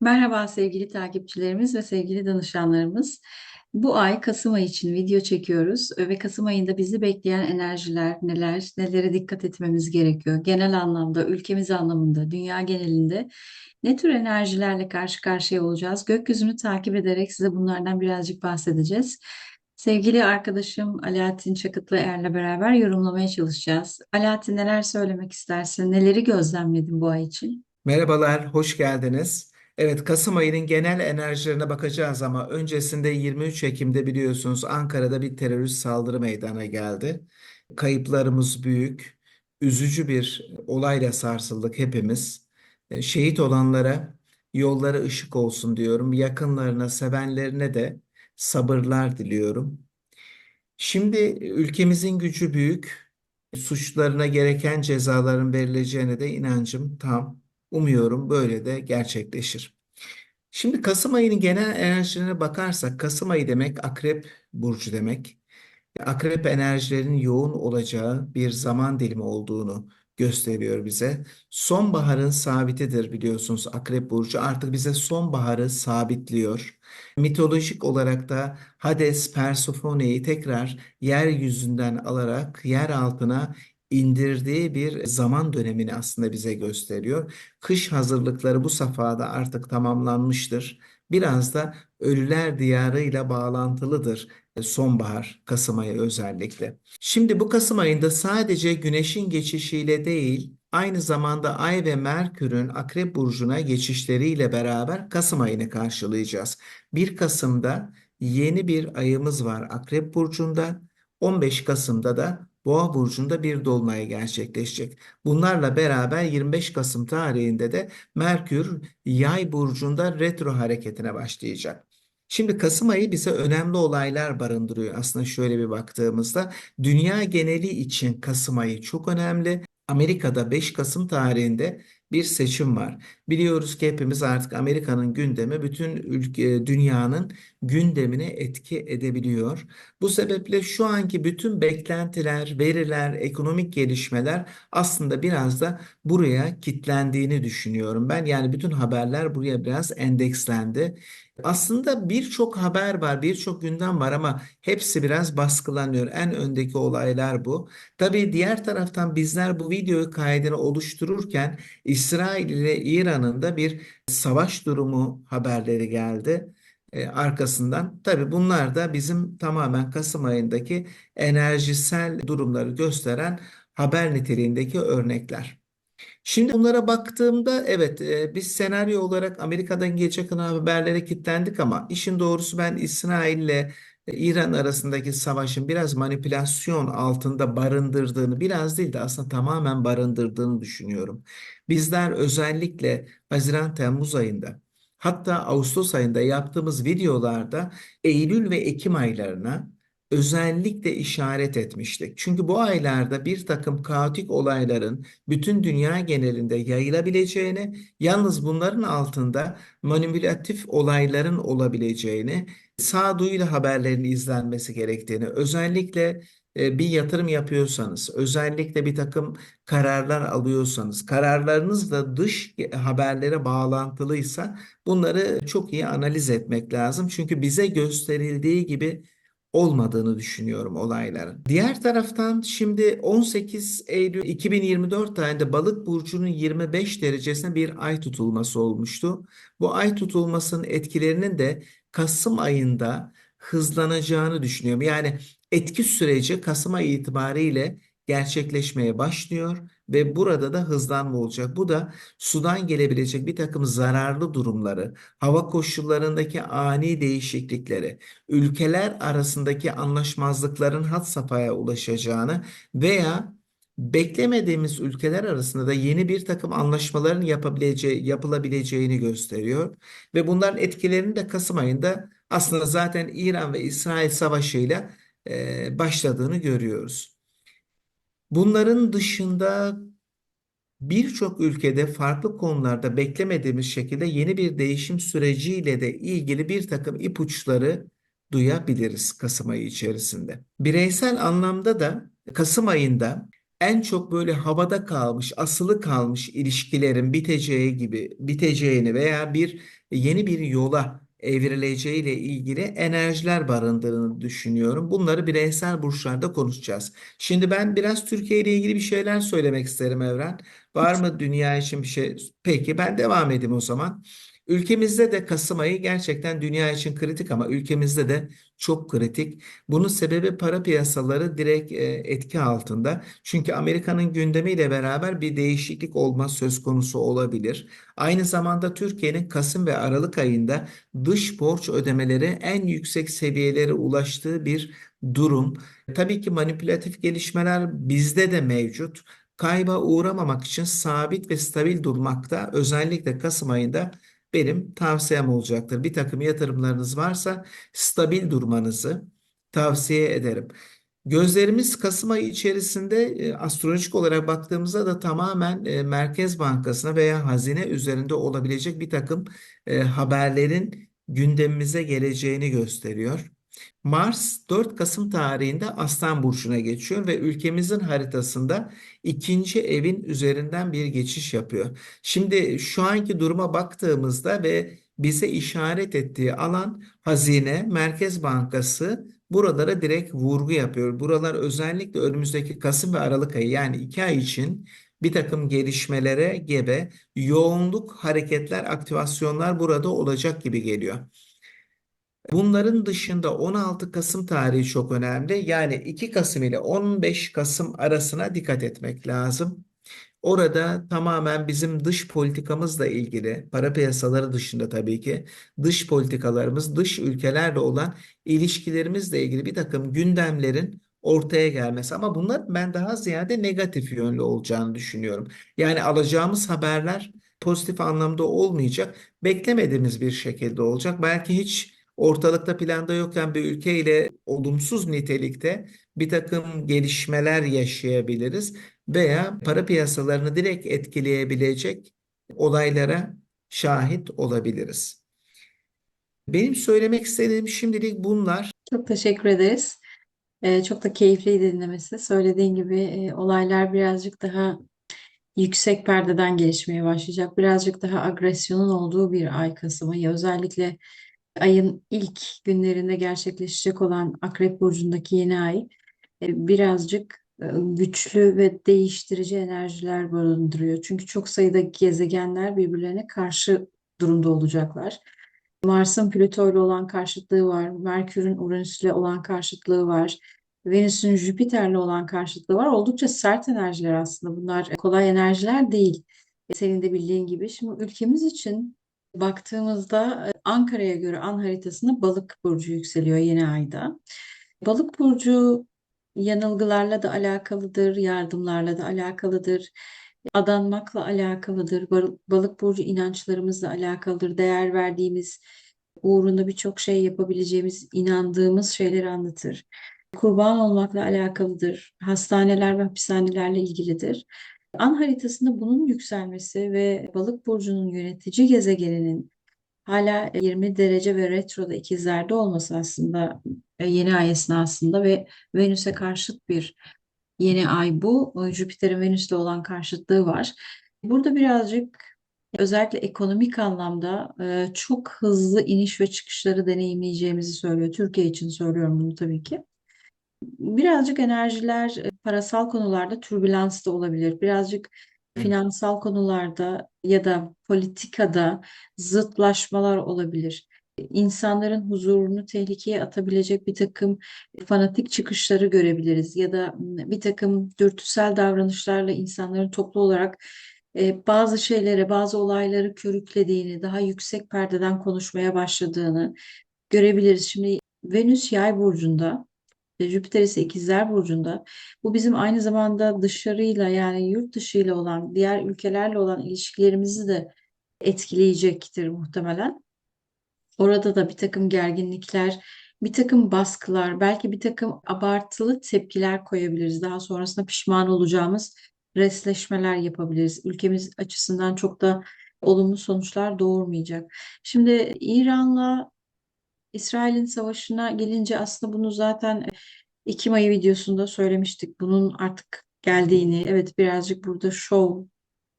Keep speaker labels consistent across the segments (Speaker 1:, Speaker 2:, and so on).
Speaker 1: Merhaba sevgili takipçilerimiz ve sevgili danışanlarımız. Bu ay Kasım ayı için video çekiyoruz ve Kasım ayında bizi bekleyen enerjiler neler, nelere dikkat etmemiz gerekiyor? Genel anlamda, ülkemiz anlamında, dünya genelinde ne tür enerjilerle karşı karşıya olacağız? Gökyüzünü takip ederek size bunlardan birazcık bahsedeceğiz. Sevgili arkadaşım Alaaddin Çakıtlı Er'le beraber yorumlamaya çalışacağız. Alaaddin neler söylemek istersin? Neleri gözlemledin bu ay için?
Speaker 2: Merhabalar, hoş geldiniz. Evet, Kasım ayının genel enerjilerine bakacağız ama öncesinde 23 Ekim'de biliyorsunuz Ankara'da bir terörist saldırı meydana geldi. Kayıplarımız büyük, üzücü bir olayla sarsıldık hepimiz. E, Şehit olanlara yolları ışık olsun diyorum. Yakınlarına, sevenlerine de sabırlar diliyorum. Şimdi ülkemizin gücü büyük. Suçlarına gereken cezaların verileceğine de inancım tam. Umuyorum böyle de gerçekleşir. Şimdi Kasım ayının genel enerjilerine bakarsak Kasım ayı demek Akrep burcu demek. Akrep enerjilerinin yoğun olacağı bir zaman dilimi olduğunu gösteriyor bize. Sonbaharın sabitidir biliyorsunuz Akrep burcu artık bize sonbaharı sabitliyor. Mitolojik olarak da Hades Persephone'yi tekrar yeryüzünden alarak yer altına indirdiği bir zaman dönemini aslında bize gösteriyor. Kış hazırlıkları bu safhada artık tamamlanmıştır. Biraz da Ölüler Diyarı ile bağlantılıdır e, sonbahar, Kasım ayı özellikle. Şimdi bu Kasım ayında sadece Güneş'in geçişiyle değil, aynı zamanda Ay ve Merkür'ün Akrep Burcu'na geçişleriyle beraber Kasım ayını karşılayacağız. 1 Kasım'da yeni bir ayımız var Akrep Burcu'nda, 15 Kasım'da da Boğa burcunda bir dolunay gerçekleşecek. Bunlarla beraber 25 Kasım tarihinde de Merkür Yay burcunda retro hareketine başlayacak. Şimdi Kasım ayı bize önemli olaylar barındırıyor. Aslında şöyle bir baktığımızda dünya geneli için Kasım ayı çok önemli. Amerika'da 5 Kasım tarihinde bir seçim var. Biliyoruz ki hepimiz artık Amerika'nın gündemi bütün ülke, dünyanın gündemine etki edebiliyor. Bu sebeple şu anki bütün beklentiler, veriler, ekonomik gelişmeler aslında biraz da buraya kilitlendiğini düşünüyorum ben. Yani bütün haberler buraya biraz endekslendi. Aslında birçok haber var, birçok gündem var ama hepsi biraz baskılanıyor. En öndeki olaylar bu. Tabii diğer taraftan bizler bu video kaydını oluştururken İsrail ile İran'ın da bir savaş durumu haberleri geldi. E, arkasından tabii bunlar da bizim tamamen Kasım ayındaki enerjisel durumları gösteren haber niteliğindeki örnekler. Şimdi bunlara baktığımda evet e, biz senaryo olarak Amerika'dan gelecek olan haberlere kilitlendik ama işin doğrusu ben İsrail ile e, İran arasındaki savaşın biraz manipülasyon altında barındırdığını biraz değil de aslında tamamen barındırdığını düşünüyorum. Bizler özellikle Haziran-Temmuz ayında hatta Ağustos ayında yaptığımız videolarda Eylül ve Ekim aylarına özellikle işaret etmiştik. Çünkü bu aylarda bir takım kaotik olayların bütün dünya genelinde yayılabileceğini, yalnız bunların altında manipülatif olayların olabileceğini, sağduyuyla haberlerin izlenmesi gerektiğini, özellikle e, bir yatırım yapıyorsanız, özellikle bir takım kararlar alıyorsanız, kararlarınız da dış haberlere bağlantılıysa bunları çok iyi analiz etmek lazım. Çünkü bize gösterildiği gibi olmadığını düşünüyorum olayların. Diğer taraftan şimdi 18 Eylül 2024 tarihinde Balık burcunun 25 derecesine bir ay tutulması olmuştu. Bu ay tutulmasının etkilerinin de Kasım ayında hızlanacağını düşünüyorum. Yani etki süreci Kasım ayı itibariyle gerçekleşmeye başlıyor ve burada da hızlanma olacak. Bu da sudan gelebilecek bir takım zararlı durumları, hava koşullarındaki ani değişiklikleri, ülkeler arasındaki anlaşmazlıkların had safhaya ulaşacağını veya beklemediğimiz ülkeler arasında da yeni bir takım anlaşmaların yapabileceği, yapılabileceğini gösteriyor. Ve bunların etkilerini de Kasım ayında aslında zaten İran ve İsrail savaşıyla e, başladığını görüyoruz. Bunların dışında birçok ülkede farklı konularda beklemediğimiz şekilde yeni bir değişim süreciyle de ilgili bir takım ipuçları duyabiliriz Kasım ayı içerisinde. Bireysel anlamda da Kasım ayında en çok böyle havada kalmış, asılı kalmış ilişkilerin biteceği gibi biteceğini veya bir yeni bir yola evrileceğiyle ilgili enerjiler barındırdığını düşünüyorum. Bunları bireysel burçlarda konuşacağız. Şimdi ben biraz Türkiye ile ilgili bir şeyler söylemek isterim Evren. Var mı dünya için bir şey? Peki ben devam edeyim o zaman. Ülkemizde de Kasım ayı gerçekten dünya için kritik ama ülkemizde de çok kritik. Bunun sebebi para piyasaları direkt e, etki altında. Çünkü Amerika'nın gündemiyle beraber bir değişiklik olma söz konusu olabilir. Aynı zamanda Türkiye'nin Kasım ve Aralık ayında dış borç ödemeleri en yüksek seviyelere ulaştığı bir durum. Tabii ki manipülatif gelişmeler bizde de mevcut. Kayba uğramamak için sabit ve stabil durmakta özellikle Kasım ayında benim tavsiyem olacaktır. Bir takım yatırımlarınız varsa stabil durmanızı tavsiye ederim. Gözlerimiz Kasım ayı içerisinde e, astrolojik olarak baktığımızda da tamamen e, Merkez Bankası'na veya hazine üzerinde olabilecek bir takım e, haberlerin gündemimize geleceğini gösteriyor. Mars 4 Kasım tarihinde Aslan Burcu'na geçiyor ve ülkemizin haritasında ikinci evin üzerinden bir geçiş yapıyor. Şimdi şu anki duruma baktığımızda ve bize işaret ettiği alan hazine, Merkez Bankası buralara direkt vurgu yapıyor. Buralar özellikle önümüzdeki Kasım ve Aralık ayı yani iki ay için bir takım gelişmelere gebe, yoğunluk, hareketler, aktivasyonlar burada olacak gibi geliyor. Bunların dışında 16 Kasım tarihi çok önemli. Yani 2 Kasım ile 15 Kasım arasına dikkat etmek lazım. Orada tamamen bizim dış politikamızla ilgili, para piyasaları dışında tabii ki dış politikalarımız, dış ülkelerle olan ilişkilerimizle ilgili bir takım gündemlerin ortaya gelmesi. Ama bunlar ben daha ziyade negatif yönlü olacağını düşünüyorum. Yani alacağımız haberler pozitif anlamda olmayacak, beklemediğimiz bir şekilde olacak. Belki hiç ortalıkta planda yokken bir ülkeyle olumsuz nitelikte bir takım gelişmeler yaşayabiliriz veya para piyasalarını direkt etkileyebilecek olaylara şahit olabiliriz. Benim söylemek istediğim şimdilik bunlar.
Speaker 1: Çok teşekkür ederiz. Ee, çok da keyifliydi dinlemesi. Söylediğin gibi e, olaylar birazcık daha yüksek perdeden gelişmeye başlayacak. Birazcık daha agresyonun olduğu bir ay Kasım ayı. Özellikle ayın ilk günlerinde gerçekleşecek olan Akrep Burcu'ndaki yeni ay e, birazcık e, güçlü ve değiştirici enerjiler barındırıyor. Çünkü çok sayıda gezegenler birbirlerine karşı durumda olacaklar. Mars'ın Plüto ile olan karşıtlığı var. Merkür'ün Uranüs'le olan karşıtlığı var. Venüs'ün Jüpiter'le olan karşıtlığı var. Oldukça sert enerjiler aslında. Bunlar kolay enerjiler değil. Senin de bildiğin gibi. Şimdi ülkemiz için baktığımızda Ankara'ya göre an haritasında Balık burcu yükseliyor yeni ayda. Balık burcu yanılgılarla da alakalıdır, yardımlarla da alakalıdır, adanmakla alakalıdır. Balık burcu inançlarımızla alakalıdır, değer verdiğimiz, uğrunda birçok şey yapabileceğimiz, inandığımız şeyleri anlatır. Kurban olmakla alakalıdır. Hastaneler ve hapishanelerle ilgilidir. An haritasında bunun yükselmesi ve Balık burcunun yönetici gezegeninin hala 20 derece ve retroda ikizlerde olması aslında e, yeni ay esnasında ve Venüs'e karşıt bir yeni ay bu. Jüpiter'in Venüs'le olan karşıtlığı var. Burada birazcık özellikle ekonomik anlamda e, çok hızlı iniş ve çıkışları deneyimleyeceğimizi söylüyor. Türkiye için söylüyorum bunu tabii ki. Birazcık enerjiler e, parasal konularda türbülans da olabilir. Birazcık finansal konularda ya da politikada zıtlaşmalar olabilir. İnsanların huzurunu tehlikeye atabilecek bir takım fanatik çıkışları görebiliriz ya da bir takım dürtüsel davranışlarla insanların toplu olarak e, bazı şeylere, bazı olayları körüklediğini, daha yüksek perdeden konuşmaya başladığını görebiliriz. Şimdi Venüs Yay burcunda Jüpiter ise ikizler burcunda. Bu bizim aynı zamanda dışarıyla yani yurt dışıyla olan, diğer ülkelerle olan ilişkilerimizi de etkileyecektir muhtemelen. Orada da bir takım gerginlikler, bir takım baskılar, belki bir takım abartılı tepkiler koyabiliriz. Daha sonrasında pişman olacağımız resleşmeler yapabiliriz. Ülkemiz açısından çok da olumlu sonuçlar doğurmayacak. Şimdi İran'la İsrail'in savaşına gelince aslında bunu zaten Ekim ayı videosunda söylemiştik. Bunun artık geldiğini, evet birazcık burada şov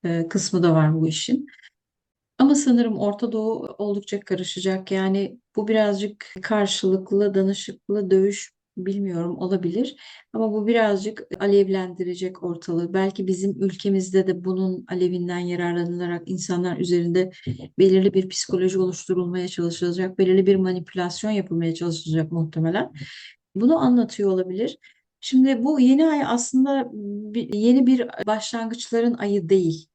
Speaker 1: e, kısmı da var bu işin. Ama sanırım Orta Doğu oldukça karışacak. Yani bu birazcık karşılıklı, danışıklı dövüş bilmiyorum olabilir. Ama bu birazcık alevlendirecek ortalığı. Belki bizim ülkemizde de bunun alevinden yararlanılarak insanlar üzerinde belirli bir psikoloji oluşturulmaya çalışılacak, belirli bir manipülasyon yapılmaya çalışılacak muhtemelen. Bunu anlatıyor olabilir. Şimdi bu yeni ay aslında yeni bir başlangıçların ayı değil.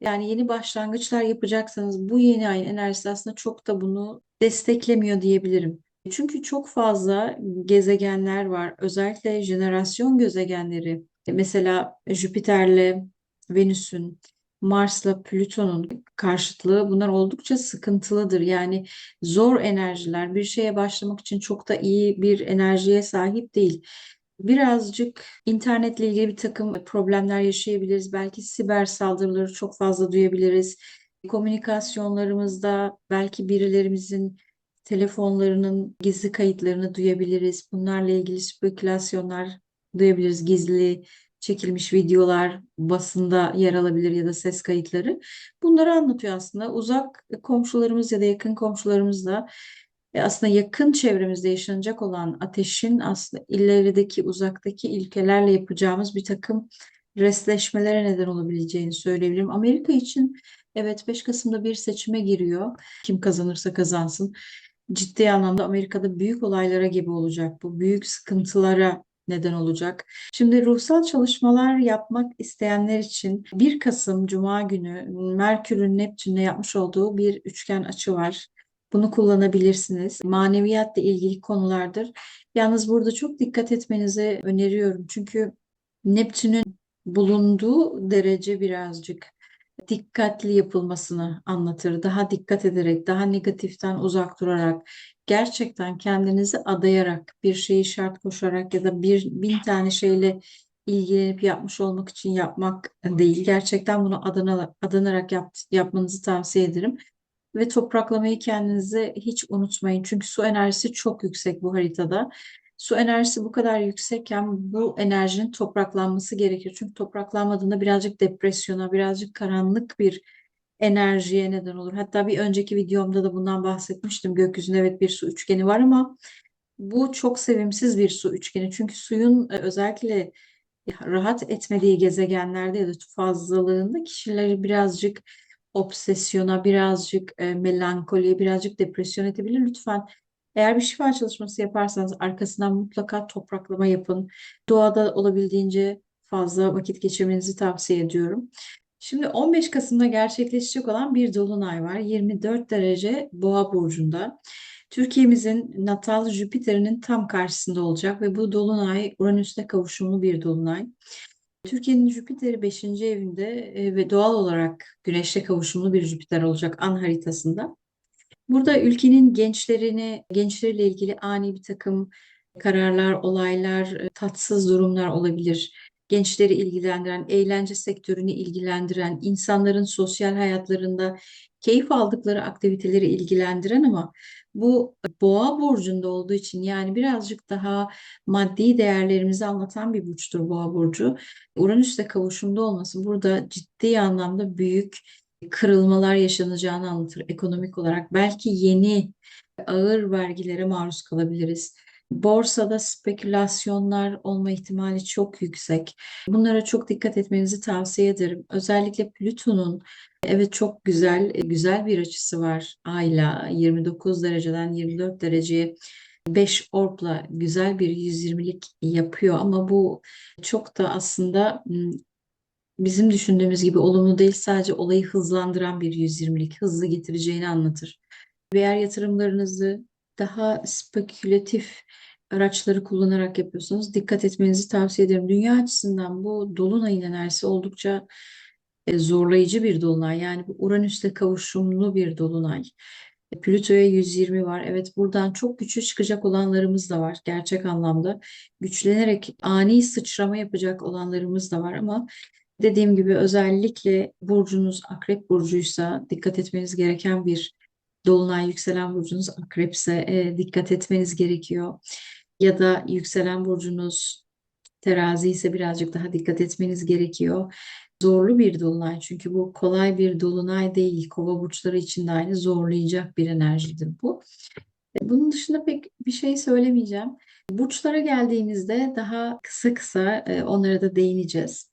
Speaker 1: Yani yeni başlangıçlar yapacaksanız bu yeni ayın enerjisi aslında çok da bunu desteklemiyor diyebilirim. Çünkü çok fazla gezegenler var. Özellikle jenerasyon gezegenleri. Mesela Jüpiter'le Venüs'ün, Mars'la Plüton'un karşıtlığı bunlar oldukça sıkıntılıdır. Yani zor enerjiler bir şeye başlamak için çok da iyi bir enerjiye sahip değil. Birazcık internetle ilgili bir takım problemler yaşayabiliriz. Belki siber saldırıları çok fazla duyabiliriz. Komünikasyonlarımızda belki birilerimizin telefonlarının gizli kayıtlarını duyabiliriz. Bunlarla ilgili spekülasyonlar duyabiliriz. Gizli çekilmiş videolar basında yer alabilir ya da ses kayıtları. Bunları anlatıyor aslında. Uzak komşularımız ya da yakın komşularımızla e, aslında yakın çevremizde yaşanacak olan ateşin aslında ilerideki uzaktaki ilkelerle yapacağımız bir takım resleşmelere neden olabileceğini söyleyebilirim. Amerika için evet 5 Kasım'da bir seçime giriyor. Kim kazanırsa kazansın. Ciddi anlamda Amerika'da büyük olaylara gebe olacak. Bu büyük sıkıntılara neden olacak. Şimdi ruhsal çalışmalar yapmak isteyenler için 1 Kasım Cuma günü Merkür'ün Neptün'le yapmış olduğu bir üçgen açı var. Bunu kullanabilirsiniz. Maneviyatla ilgili konulardır. Yalnız burada çok dikkat etmenizi öneriyorum. Çünkü Neptün'ün bulunduğu derece birazcık dikkatli yapılmasını anlatır. Daha dikkat ederek, daha negatiften uzak durarak, gerçekten kendinizi adayarak, bir şeyi şart koşarak ya da bir bin tane şeyle ilgilenip yapmış olmak için yapmak değil. Gerçekten bunu adana, adanarak yap, yapmanızı tavsiye ederim. Ve topraklamayı kendinize hiç unutmayın. Çünkü su enerjisi çok yüksek bu haritada. Su enerjisi bu kadar yüksekken bu enerjinin topraklanması gerekir. Çünkü topraklanmadığında birazcık depresyona, birazcık karanlık bir enerjiye neden olur. Hatta bir önceki videomda da bundan bahsetmiştim. Gökyüzünde evet bir su üçgeni var ama bu çok sevimsiz bir su üçgeni. Çünkü suyun e, özellikle rahat etmediği gezegenlerde ya da fazlalığında kişileri birazcık obsesyona, birazcık e, melankoliye, birazcık depresyon edebilir. Lütfen eğer bir şifa çalışması yaparsanız arkasından mutlaka topraklama yapın. Doğada olabildiğince fazla vakit geçirmenizi tavsiye ediyorum. Şimdi 15 Kasım'da gerçekleşecek olan bir dolunay var. 24 derece Boğa burcunda. Türkiye'mizin natal Jüpiter'in tam karşısında olacak ve bu dolunay Uranüs'te kavuşumlu bir dolunay. Türkiye'nin Jüpiter'i 5. evinde e, ve doğal olarak Güneş'te kavuşumlu bir Jüpiter olacak an haritasında. Burada ülkenin gençlerini, gençlerle ilgili ani bir takım kararlar, olaylar, e, tatsız durumlar olabilir. Gençleri ilgilendiren, eğlence sektörünü ilgilendiren, insanların sosyal hayatlarında keyif aldıkları aktiviteleri ilgilendiren ama bu boğa burcunda olduğu için yani birazcık daha maddi değerlerimizi anlatan bir burçtur boğa burcu. Uranüs'te kavuşumda olması burada ciddi anlamda büyük kırılmalar yaşanacağını anlatır ekonomik olarak. Belki yeni ağır vergilere maruz kalabiliriz. Borsada spekülasyonlar olma ihtimali çok yüksek. Bunlara çok dikkat etmenizi tavsiye ederim. Özellikle Plüton'un evet çok güzel güzel bir açısı var. Ayla 29 dereceden 24 dereceye 5 orbla güzel bir 120'lik yapıyor ama bu çok da aslında bizim düşündüğümüz gibi olumlu değil sadece olayı hızlandıran bir 120'lik hızlı getireceğini anlatır. Eğer yatırımlarınızı daha spekülatif araçları kullanarak yapıyorsanız dikkat etmenizi tavsiye ederim. Dünya açısından bu dolunayın enerjisi oldukça e, zorlayıcı bir dolunay. Yani bu Uranüs'te kavuşumlu bir dolunay. Plüto'ya 120 var. Evet buradan çok güçlü çıkacak olanlarımız da var gerçek anlamda. Güçlenerek ani sıçrama yapacak olanlarımız da var ama dediğim gibi özellikle burcunuz akrep burcuysa dikkat etmeniz gereken bir dolunay yükselen burcunuz akrepse e, dikkat etmeniz gerekiyor. Ya da yükselen burcunuz Terazi ise birazcık daha dikkat etmeniz gerekiyor. Zorlu bir dolunay çünkü bu kolay bir dolunay değil. Kova burçları için de aynı zorlayacak bir enerjidir bu. Bunun dışında pek bir şey söylemeyeceğim. Burçlara geldiğimizde daha kısa kısa e, onlara da değineceğiz.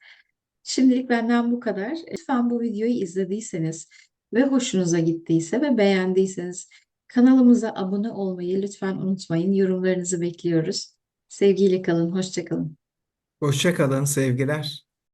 Speaker 1: Şimdilik benden bu kadar. Lütfen bu videoyu izlediyseniz ve hoşunuza gittiyse ve beğendiyseniz kanalımıza abone olmayı lütfen unutmayın. Yorumlarınızı bekliyoruz. Sevgiyle kalın, hoşça kalın.
Speaker 2: Hoşça kalın, sevgiler.